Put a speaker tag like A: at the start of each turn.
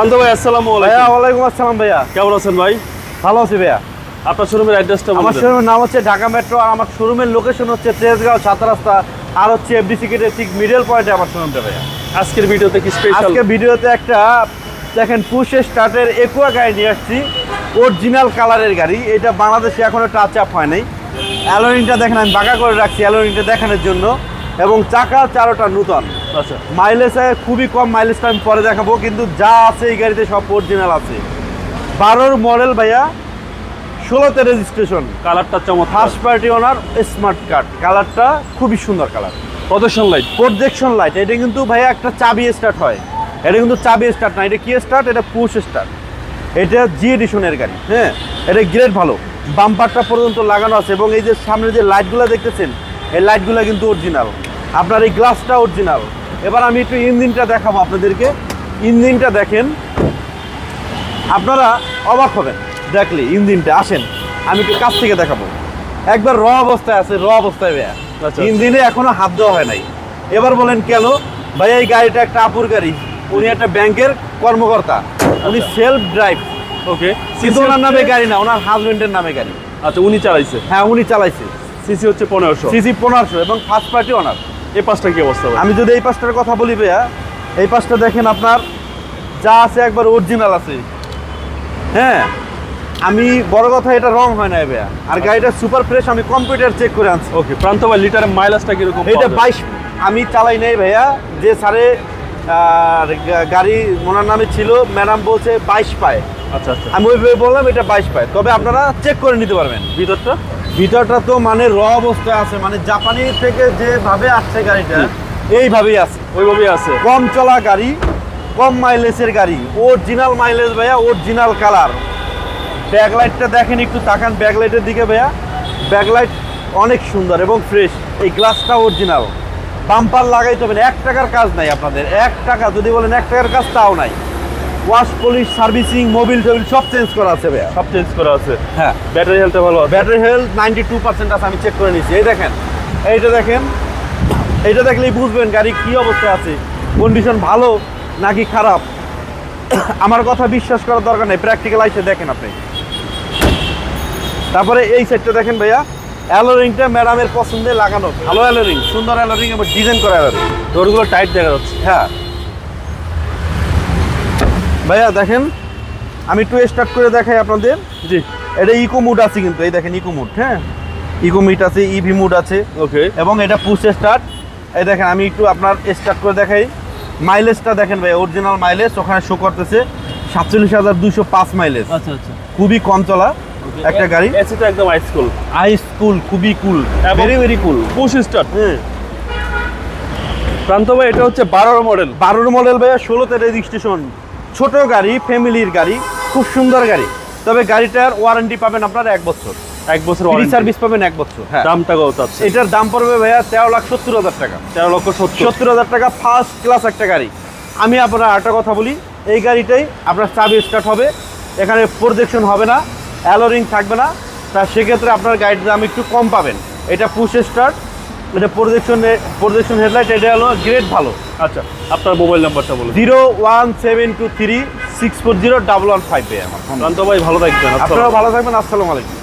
A: শান্ত ভাই আসসালামু আলাইকুম।
B: ওয়ালাইকুম আসসালাম ভাইয়া।
A: কেমন আছেন ভাই?
B: ভালো আছি ভাইয়া।
A: আপনার শোরুমের অ্যাড্রেসটা
B: আমার শোরুমের নাম হচ্ছে ঢাকা মেট্রো আর আমার শোরুমের লোকেশন হচ্ছে তেজগাঁও সাত রাস্তা আর হচ্ছে এফডিসি গেটের ঠিক মিডল পয়েন্টে আমার শোরুমটা ভাইয়া।
A: আজকের ভিডিওতে কি স্পেশাল
B: আজকে ভিডিওতে একটা দেখেন পুশ স্টার্টের একুয়া গাড়ি নিয়ে আসছি। অরিজিনাল কালারের গাড়ি। এটা বাংলাদেশে এখনও টাচ আপ হয় নাই। অ্যালোরিংটা দেখেন আমি বাঁকা করে রাখছি অ্যালোরিংটা দেখানোর জন্য। এবং চাকা চারোটা নূতন।
A: আচ্ছা।
B: মাইলেজে খুবই কম মাইলেজটা আমি পরে দেখাবো কিন্তু যা আছে এই গাড়িতে সব অরিজিনাল আছে। বারোর মডেল ভাইয়া ষোলোতে রেজিস্ট্রেশন
A: কালারটা চমৎকার।
B: First party owner smart card কালারটা খুবই সুন্দর কালার
A: প্রদর্শন লাইট
B: প্রজেকশন লাইট এটা কিন্তু ভাইয়া একটা চাবি স্টার্ট হয়। এটা কিন্তু চাবি স্টার্ট না এটা কি স্টার্ট এটা পুশ স্টার্ট এটা জি এডিশনের গাড়ি হ্যাঁ? এটা গ্রেড ভালো। বাম্পারটা পর্যন্ত লাগানো আছে এবং এই যে সামনে যে লাইটগুলো দেখতেছেন এই লাইটগুলো কিন্তু অরিজিনাল আপনার এই গ্লাসটা অরিজিনাল এবার আমি একটু ইঞ্জিনটা দেখাবো আপনাদেরকে। ইঞ্জিনটা দেখেন। আপনারা অবাক হবেন। দেখলে ইঞ্জিনটা আসেন। আমি একটু কাছ থেকে দেখাবো। একবার র অবস্থায় আছে র অবস্থায় ভাইয়া।
A: আচ্ছা।
B: ইঞ্জিনে এখনও হাত দেওয়া হয় নাই। এবার বলেন কেন? ভাইয়া এই গাড়িটা একটা আপুর গাড়ি। উনি একটা ব্যাংকের কর্মকর্তা। উনি সেলফ ড্রাইভ
A: ওকে
B: কিন্তু ওনার নামে গাড়ি না ওনার হাজবেন্ডের নামে গাড়ি।
A: আচ্ছা উনি চালাইছে?
B: হ্যাঁ উনি চালাইছে।
A: সিসি হচ্ছে পনেরোশো।
B: সিসি পনেরোশো এবং ফার্স্ট পার্টি ওনার
A: এই পাঁচটা কি অবস্থা
B: আমি যদি এই পাঁচটার কথা বলি ভাইয়া এই পাঁচটা দেখেন আপনার যা আছে একবার অরিজিনাল আছে। হ্যাঁ আমি বড় কথা এটা রং হয় না ভাইয়া। আর গাড়িটা সুপার ফ্রেশ আমি কম্পিউটার চেক করে আনছি।
A: ওকে প্রান্ত ভাই লিটারের মাইলেজটা কীরকম
B: এটা? বাইশ আমি চালাই নাই ভাইয়া। যে স্যারে গাড়ি ওনার নামে ছিল ম্যাডাম বলছে বাইশ পায়।
A: আচ্ছা আচ্ছা।
B: আমি ওইভাবে বললাম এটা বাইশ পায়। তবে আপনারা চেক করে নিতে পারবেন।
A: ভিতরটা?
B: ভিতরটা তো মানে র অবস্থায় আছে মানে জাপানি থেকে যেভাবে আসছে গাড়িটা এইভাবেই আছে।
A: ওইভাবেই আছে।
B: কম চলা গাড়ি কম মাইলেজের গাড়ি অরিজিনাল মাইলেজ ভাইয়া অরিজিনাল কালার ব্যাকলাইটটা দেখেন একটু তাকান ব্যাকলাইটের দিকে ভাইয়া। ব্যাকলাইট অনেক সুন্দর এবং ফ্রেশ এই গ্লাসটা অরিজিনাল বাম্পার লাগাইতে হবে এক টাকার কাজ নাই আপনাদের। এক টাকা যদি বলেন এক টাকার কাজ তাও নাই। ওয়াশ পলিশ সার্ভিসিং মোবিল টোবিল সব চেঞ্জ করা আছে ভাইয়া।
A: সব চেঞ্জ করা আছে।
B: হ্যাঁ।
A: ব্যাটারি হেলথটা ভালো আছে?
B: Battery health ninety two percent আছে আমি চেক করে নিয়েছি এই দেখেন এইটা দেখেন এইটা দেখলেই বুঝবেন গাড়ি কি অবস্থায় আছে। কন্ডিশন ভালো নাকি খারাপ? আমার কথা বিশ্বাস করার দরকার নেই প্র্যাকটিক্যাল আইসে দেখেন আপনি। তারপরে এই সাইডটা দেখেন ভাইয়া অ্যালোরিংটা ম্যাডামের পছন্দে লাগানো। ভালো অ্যালোরিং সুন্দর অ্যালোরিং এবং ডিজাইন করা অ্যালোরিং
A: ডোরগুলো টাইট দেখা যাচ্ছে।
B: হ্যাঁ। ভাইয়া দেখেন আমি একটু স্টার্ট করে দেখাই আপনাদের।
A: জি।
B: এটা ইকো মুড আছে কিন্তু এই দেখেন ইকো মুড হ্যাঁ? ইকো মুড আছে ইভি মুড আছে।
A: ওকে
B: এবং এটা পুশ স্টার্ট এই দেখেন আমি একটু আপনার স্টার্ট করে দেখাই। মাইলেজটা দেখেন ভাই অরিজিনাল মাইলেজ ওখানে শো করতেছে সাতচল্লিশ হাজার দুশো পাঁচ মাইলেজ
A: আচ্ছা আচ্ছা।
B: খুবই কম চলা একটা গাড়ি।
A: এসিটা একদম হাই স্কুল
B: আইস কুল খুবই cool very very cool
A: push start
B: হ্যাঁ।
A: প্রান্ত ভাই এটা হচ্ছে বারোর মডেল
B: বারোর মডেল ভাইয়া ষোলোতে রেজিস্ট্রেশন ছোট গাড়ি ফ্যামিলির গাড়ি খুব সুন্দর গাড়ি। তবে গাড়িটার ওয়ারেন্টি পাবেন আপনার এক বছর।
A: এক বছর
B: সার্ভিস পাবেন এক বছর হ্যাঁ।
A: দামটা কত আছে?
B: এটার দাম পড়বে ভাইয়া তেরো লাখ সত্তর হাজার টাকা।
A: তেরো লক্ষ সত্তর।
B: হাজার টাকা ফার্স্ট ক্লাস একটা গাড়ি। আমি আপনার একটা কথা বলি এই গাড়িটাই আপনার চাবি স্টার্ট হবে। এখানে প্রজেকশন হবে না অ্যালোরিং থাকবে না। তা সেক্ষেত্রে আপনার গাড়ির দাম একটু কম পাবেন। এটা পুশ স্টার্ট এটা প্রজেকশন প্রজেকশন হেডলাইট এটা হলো গ্রেড ভালো।
A: আচ্ছা আপনার মোবাইল নাম্বারটা বলুন।
B: Zero one seven two three six four zero double one five আমার।
A: ভাই ভালো থাকবেন
B: আপনারাও ভালো থাকবেন আসসালামু আলাইকুম।